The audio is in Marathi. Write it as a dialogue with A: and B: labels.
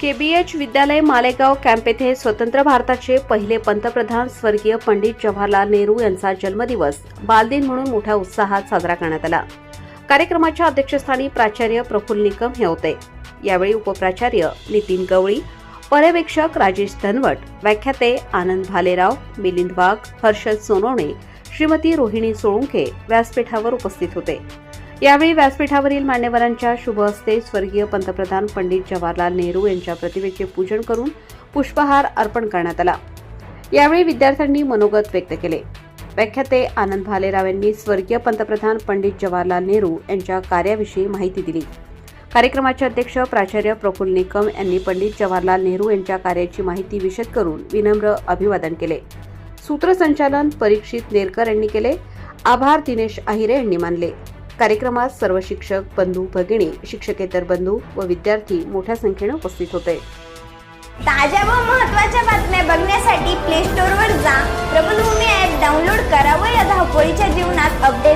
A: केबीएच विद्यालय मालेगाव कॅम्प येथे स्वतंत्र भारताचे पहिले पंतप्रधान स्वर्गीय पंडित जवाहरलाल नेहरू यांचा जन्मदिवस. बालदिन म्हणून मोठ्या उत्साहात साजरा करण्यात आला. कार्यक्रमाच्या अध्यक्षस्थानी प्राचार्य प्रफुल्ल निकम हे होते. यावेळी उपप्राचार्य नितीन गवळी पर्यवेक्षक राजेश धनवट व्याख्याते आनंद भालेराव मिलिंद वाघ हर्षद सोनवणे श्रीमती रोहिणी सोळुंखे व्यासपीठावर उपस्थित होते. यावेळी व्यासपीठावरील मान्यवरांच्या शुभ हस्ते स्वर्गीय पंतप्रधान पंडित जवाहरलाल नेहरू यांच्या प्रतिमेचे पूजन करून पुष्पहार अर्पण करण्यात आला. यावेळी विद्यार्थ्यांनी मनोगत व्यक्त केले. व्याख्याते आनंद भालेराव यांनी स्वर्गीय पंतप्रधान पंडित जवाहरलाल नेहरू यांच्या कार्याविषयी माहिती दिली. कार्यक्रमाचे अध्यक्ष प्राचार्य प्रफुल्ल निकम यांनी पंडित जवाहरलाल नेहरू यांच्या कार्याची माहिती विशद करून विनम्र अभिवादन केले. सूत्रसंचालन परीक्षित नेरकर यांनी केले. आभार दिनेश आहिरे यांनी मानले. कार्यक्रमात सर्व शिक्षक बंधू भगिनी शिक्षकेतर बंधू व विद्यार्थी मोठ्या संख्येने उपस्थित होते.
B: ताज्या व महत्त्वाच्या बातम्या बघण्यासाठी प्ले स्टोर वर जा. प्रबलभूमी ऍप डाउनलोड करा व या धावपळीच्या जीवनात अपडेट